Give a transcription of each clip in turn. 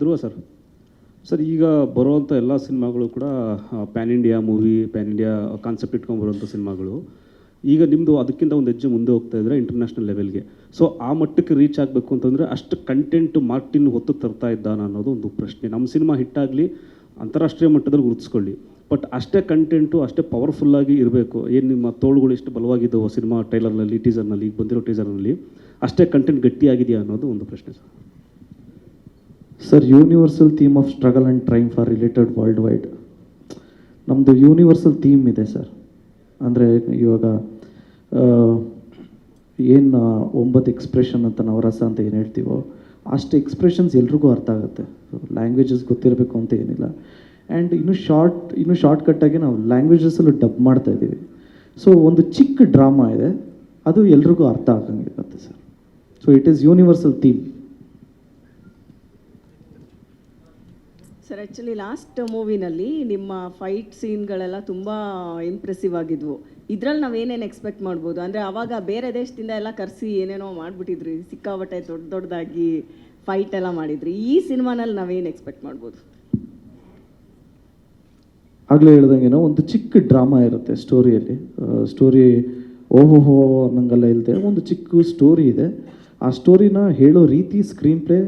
ಧ್ರುವ sir. Sir, ಈಗ ಬರುವಂಥ ಎಲ್ಲ ಸಿನಿಮಾಗಳು ಕೂಡ pan India movie pan India concept ಇಟ್ಕೊಂಡು ಬರುವಂಥ ಸಿನಿಮಾಗಳು. ಈಗ ನಿಮ್ಮದು ಅದಕ್ಕಿಂತ ಒಂದು ಹೆಜ್ಜೆ ಮುಂದೆ ಹೋಗ್ತಾ ಇದ್ರೆ ಇಂಟರ್ನ್ಯಾಷನಲ್ ಲೆವೆಲ್ಗೆ ಸೊ ಆ ಮಟ್ಟಕ್ಕೆ ರೀಚ್ ಆಗಬೇಕು ಅಂತಂದರೆ ಅಷ್ಟು ಕಂಟೆಂಟ್ ಮಾರ್ಟಿನ್ ಹೊತ್ತು ತರ್ತಾ ಇದ್ದಾನ ಅನ್ನೋದು ಒಂದು ಪ್ರಶ್ನೆ. ನಮ್ಮ ಸಿನಿಮಾ ಹಿಟ್ಟಾಗಲಿ ಅಂತಾರಾಷ್ಟ್ರೀಯ ಮಟ್ಟದಲ್ಲಿ ಗುರುತಿಸ್ಕೊಳ್ಳಿ. ಬಟ್ ಅಷ್ಟೇ ಕಂಟೆಂಟು ಅಷ್ಟೇ ಪವರ್ಫುಲ್ಲಾಗಿ ಇರಬೇಕು. ಏನು ನಿಮ್ಮ ತೋಳುಗಳು ಎಷ್ಟು ಬಲವಾಗಿದ್ದವು ಸಿನಿಮಾ ಟ್ರೈಲರ್ನಲ್ಲಿ ಟೀಸರ್ನಲ್ಲಿ ಈಗ ಬಂದಿರೋ ಟೀಸರ್ನಲ್ಲಿ ಅಷ್ಟೇ ಕಂಟೆಂಟ್ ಗಟ್ಟಿಯಾಗಿದೆಯಾ ಅನ್ನೋದು ಒಂದು ಪ್ರಶ್ನೆ sir. Sir universal theme of struggle and triumph for related world wide ನಮ್ಮದು ಯೂನಿವರ್ಸಲ್ ಥೀಮ್ ಇದೆ ಸರ್ ಅಂದರೆ ಇವಾಗ ಏನು ಒಂಬತ್ತು ಎಕ್ಸ್ಪ್ರೆಷನ್ ಅಂತ ನವರಸ ಅಂತ ಏನು ಹೇಳ್ತೀವೋ, ಅಷ್ಟು ಎಕ್ಸ್ಪ್ರೆಷನ್ಸ್ ಎಲ್ರಿಗೂ ಅರ್ಥ ಆಗುತ್ತೆ. ಲ್ಯಾಂಗ್ವೇಜಸ್ ಗೊತ್ತಿರಬೇಕು ಅಂತ ಏನಿಲ್ಲ. ಆ್ಯಂಡ್ ಇನ್ನು ಶಾರ್ಟ್ ಇನ್ನೂ ಶಾರ್ಟ್ಕಟ್ಟಾಗಿ ನಾವು ಲ್ಯಾಂಗ್ವೇಜಸ್ಸಲ್ಲೂ ಡಬ್ ಮಾಡ್ತಾ ಇದ್ದೀವಿ. ಸೊ ಒಂದು ಚಿಕ್ಕ ಡ್ರಾಮಾ ಇದೆ. ಅದು ಎಲ್ರಿಗೂ ಅರ್ಥ ಆಗಂಗಿರುತ್ತೆ sir so it is universal theme sir actually last ಮೂವಿನಲ್ಲಿ ನಿಮ್ಮ ಫೈಟ್ ಸೀನ್ಗಳೆಲ್ಲ ತುಂಬ ಇಂಪ್ರೆಸಿವ್ ಆಗಿದ್ವು. ಇದ್ರಲ್ಲಿ ನಾವು ಏನೇನು ಎಕ್ಸ್ಪೆಕ್ಟ್ ಮಾಡ್ಬೋದು? ಅಂದರೆ ಆವಾಗ ಬೇರೆ ದೇಶದಿಂದ ಎಲ್ಲ ಕರೆಸಿ ಏನೇನೋ ಮಾಡಿಬಿಟ್ಟಿದ್ರಿ. ಸಿಕ್ಕಾಬಟ್ಟೆ ದೊಡ್ಡ ದೊಡ್ಡದಾಗಿ ಫೈಟ್ ಎಲ್ಲ ಮಾಡಿದ್ರಿ. ಈ ಸಿನಿಮಾನಲ್ಲಿ ನಾವೇನು ಎಕ್ಸ್ಪೆಕ್ಟ್ ಮಾಡ್ಬೋದು? ಆಗಲೇ ಹೇಳ್ದಂಗೆನೋ ಒಂದು ಚಿಕ್ಕ ಡ್ರಾಮಾ ಇರುತ್ತೆ ಸ್ಟೋರಿಯಲ್ಲಿ ಸ್ಟೋರಿ ಓಹೋಹೋ ಅನ್ನಂಗೆಲ್ಲ ಇಲ್ಲದೆ ಒಂದು ಚಿಕ್ಕ ಸ್ಟೋರಿ ಇದೆ. ಆ ಸ್ಟೋರಿನ ಹೇಳೋ ರೀತಿ ಸ್ಕ್ರೀನ್ ಪ್ಲೇ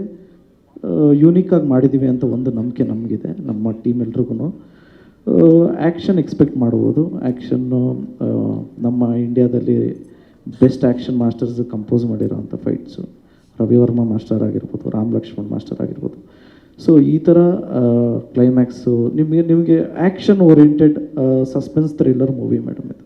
ಯೂನಿಕಾಗಿ ಮಾಡಿದ್ದೀವಿ ಅಂತ ಒಂದು ನಂಬಿಕೆ ನಮಗಿದೆ, ನಮ್ಮ ಟೀಮ್ ಎಲ್ರಿಗೂ ಆ್ಯಕ್ಷನ್ ಎಕ್ಸ್ಪೆಕ್ಟ್ ಮಾಡ್ಬೋದು. ಆ್ಯಕ್ಷನ್ನು ನಮ್ಮ ಇಂಡಿಯಾದಲ್ಲಿ ಬೆಸ್ಟ್ ಆ್ಯಕ್ಷನ್ ಮಾಸ್ಟರ್ಸ್ ಕಂಪೋಸ್ ಮಾಡಿರೋವಂಥ ಫೈಟ್ಸು ರವಿವರ್ಮ ಮಾಸ್ಟರ್ ಆಗಿರ್ಬೋದು, ರಾಮ್ ಲಕ್ಷ್ಮಣ್ ಮಾಸ್ಟರ್ ಆಗಿರ್ಬೋದು. ಸೊ ಈ ಥರ ಕ್ಲೈಮ್ಯಾಕ್ಸು ನಿಮಗೆ ನಿಮಗೆ action oriented suspense thriller movie madam ಇದು.